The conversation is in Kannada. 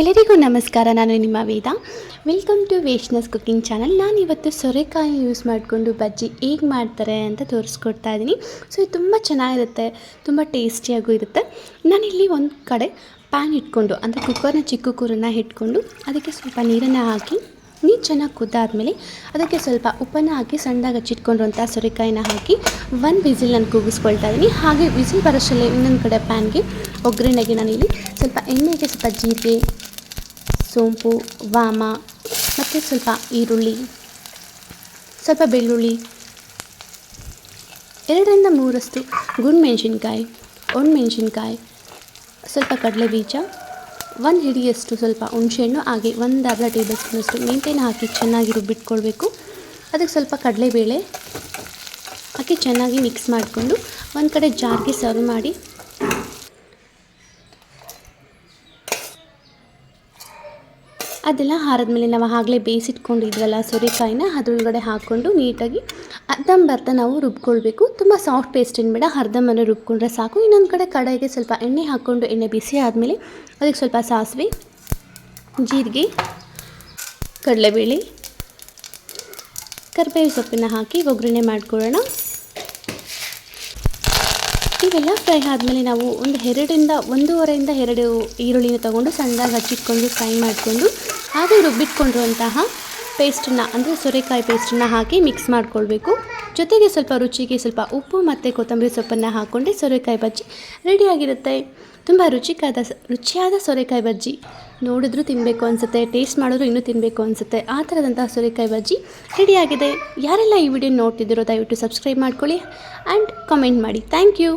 ಎಲ್ಲರಿಗೂ ನಮಸ್ಕಾರ, ನಾನು ನಿಮ್ಮ ವೇದ. ವೆಲ್ಕಮ್ ಟು ವೇಷ್ನಸ್ ಕುಕ್ಕಿಂಗ್ ಚಾನಲ್ ನಾನು ಇವತ್ತು ಸೊರೆಕಾಯಿ ಯೂಸ್ ಮಾಡಿಕೊಂಡು ಬಜ್ಜಿ ಹೇಗೆ ಮಾಡ್ತಾರೆ ಅಂತ ತೋರಿಸ್ಕೊಡ್ತಾ ಇದ್ದೀನಿ. ಸೊ ಇದು ತುಂಬ ಚೆನ್ನಾಗಿರುತ್ತೆ, ತುಂಬ ಟೇಸ್ಟಿಯಾಗೂ ಇರುತ್ತೆ. ನಾನಿಲ್ಲಿ ಒಂದು ಕಡೆ ಪ್ಯಾನ್ ಇಟ್ಕೊಂಡು, ಅಂದರೆ ಕುಕ್ಕರ್ನ ಚಿಕ್ಕ ಕುಕ್ಕರನ್ನ ಇಟ್ಕೊಂಡು, ಅದಕ್ಕೆ ಸ್ವಲ್ಪ ನೀರನ್ನು ಹಾಕಿ, ನೀರು ಚೆನ್ನಾಗಿ ಕುದ್ದಾದ್ಮೇಲೆ ಅದಕ್ಕೆ ಸ್ವಲ್ಪ ಉಪ್ಪನ್ನು ಹಾಕಿ, ಸಣ್ಣದಾಗಿ ಹಚ್ಚಿಟ್ಕೊಂಡಿರುವಂಥ ಸೊರೆಕಾಯಿನ ಹಾಕಿ, ಒಂದು ವಿಸಿಲ್ ನಾನು ಕೂಗಿಸ್ಕೊಳ್ತಾ ಇದ್ದೀನಿ. ಹಾಗೆ ವಿಸಿಲ್ ಬರೋಷ್ಟಲ್ಲೇ ಇನ್ನೊಂದು ಕಡೆ ಪ್ಯಾನ್ಗೆ ಒಗ್ಗರಣೆಗೆ ನಾನಿಲ್ಲಿ ಸ್ವಲ್ಪ ಎಣ್ಣೆಗೆ ಸ್ವಲ್ಪ ಜೀರಿಗೆ ಸೋಂಪು, ವಾಮ, ಮತ್ತು ಸ್ವಲ್ಪ ಈರುಳ್ಳಿ, ಸ್ವಲ್ಪ ಬೆಳ್ಳುಳ್ಳಿ. ಎರಡರಿಂದ ಮೂರಷ್ಟು ಗುಂಡು ಮೆಣಸಿನ್ಕಾಯಿ ಒಣಮೆಣ್ಸಿನ್ಕಾಯಿ, ಸ್ವಲ್ಪ ಕಡಲೆ ಬೀಜ ಒಂದು ಹಿಡಿಯಷ್ಟು ಸ್ವಲ್ಪ ಹುಣಸೆಹಣ್ಣು, ಹಾಗೆ ಒಂದು ಅರ್ಧ ಟೇಬಲ್ ಸ್ಪೂನಷ್ಟು ಮೆಂತ್ಯನ ಹಾಕಿ ಚೆನ್ನಾಗಿ ರುಬ್ಬಿಟ್ಕೊಳ್ಬೇಕು. ಅದಕ್ಕೆ ಸ್ವಲ್ಪ ಕಡಲೆಬೇಳೆ ಹಾಕಿ ಚೆನ್ನಾಗಿ ಮಿಕ್ಸ್ ಮಾಡಿಕೊಂಡು ಒಂದು ಕಡೆ ಜಾರ್ಗೆ ಸರ್ವ್ ಮಾಡಿ ಅದೆಲ್ಲ ಹಾರದ್ಮೇಲೆ ನಾವು ಆಗಲೇ ಬೇಯಿಸಿಟ್ಕೊಂಡಿದ್ವಲ್ಲ ಸೋರೆಕಾಯಿನ ಅದ್ರೊಳಗಡೆ ಹಾಕ್ಕೊಂಡು ನೀಟಾಗಿ ಅರ್ಧಂಬರ್ಧ ನಾವು ರುಬ್ಕೊಳ್ಬೇಕು. ತುಂಬ ಸಾಫ್ಟ್ ಪೇಸ್ಟ್ ಏನು ಬೇಡ, ಅರ್ಧಂಬರ್ಧ ರುಬ್ಕೊಂಡ್ರೆ ಸಾಕು. ಇನ್ನೊಂದು ಕಡೆ ಕಡೆಗೆ ಸ್ವಲ್ಪ ಎಣ್ಣೆ ಹಾಕ್ಕೊಂಡು ಎಣ್ಣೆ ಬಿಸಿ ಆದಮೇಲೆ ಅದಕ್ಕೆ ಸ್ವಲ್ಪ ಸಾಸಿವೆ, ಜೀರಿಗೆ, ಕಡಲೆಬೇಳೆ ಕರಿಬೇವು ಸೊಪ್ಪನ್ನು ಹಾಕಿ ಒಗ್ಗರಣೆ ಮಾಡ್ಕೊಳ್ಳೋಣ. ಇವೆಲ್ಲ ಫ್ರೈ ಆದಮೇಲೆ ನಾವು ಒಂದು ಎರಡರಿಂದ, ಒಂದೂವರೆಯಿಂದ ಎರಡು ಈರುಳ್ಳಿನ ತೊಗೊಂಡು ಸಣ್ಣದಾಗಿ ಹಚ್ಚಿಟ್ಕೊಂಡು ಫ್ರೈ ಮಾಡಿಕೊಂಡು ಹಾಗೆ ರುಬ್ಬಿಟ್ಕೊಂಡಿರುವಂತಹ ಪೇಸ್ಟನ್ನು, ಅಂದರೆ ಸೋರೆಕಾಯಿ ಪೇಸ್ಟನ್ನು ಹಾಕಿ ಮಿಕ್ಸ್ ಮಾಡಿಕೊಳ್ಬೇಕು. ಜೊತೆಗೆ ಸ್ವಲ್ಪ ರುಚಿಗೆ ಸ್ವಲ್ಪ ಉಪ್ಪು ಮತ್ತು ಕೊತ್ತಂಬರಿ ಸೊಪ್ಪನ್ನು ಹಾಕ್ಕೊಂಡು ಸೋರೆಕಾಯಿ ಬಜ್ಜಿ ರೆಡಿಯಾಗಿರುತ್ತೆ ತುಂಬ ರುಚಿಕಾದ ರುಚಿಯಾದ ಸೋರೆಕಾಯಿ ಬಜ್ಜಿ ನೋಡಿದ್ರೂ ತಿನ್ನಬೇಕು ಅನಿಸುತ್ತೆ ಟೇಸ್ಟ್ ಮಾಡಿದ್ರು ಇನ್ನೂ ತಿನ್ನಬೇಕು ಅನಿಸುತ್ತೆ. ಆ ಥರದಂತಹ ಸೋರೆಕಾಯಿ ಬಜ್ಜಿ ರೆಡಿಯಾಗಿದೆ ಯಾರೆಲ್ಲ ಈ ವಿಡಿಯೋ ನೋಡ್ತಿದ್ದೀರೋ ದಯವಿಟ್ಟು ಸಬ್ಸ್ಕ್ರೈಬ್ ಮಾಡ್ಕೊಳ್ಳಿ ಆ್ಯಂಡ್ ಕಮೆಂಟ್ ಮಾಡಿ. Thank you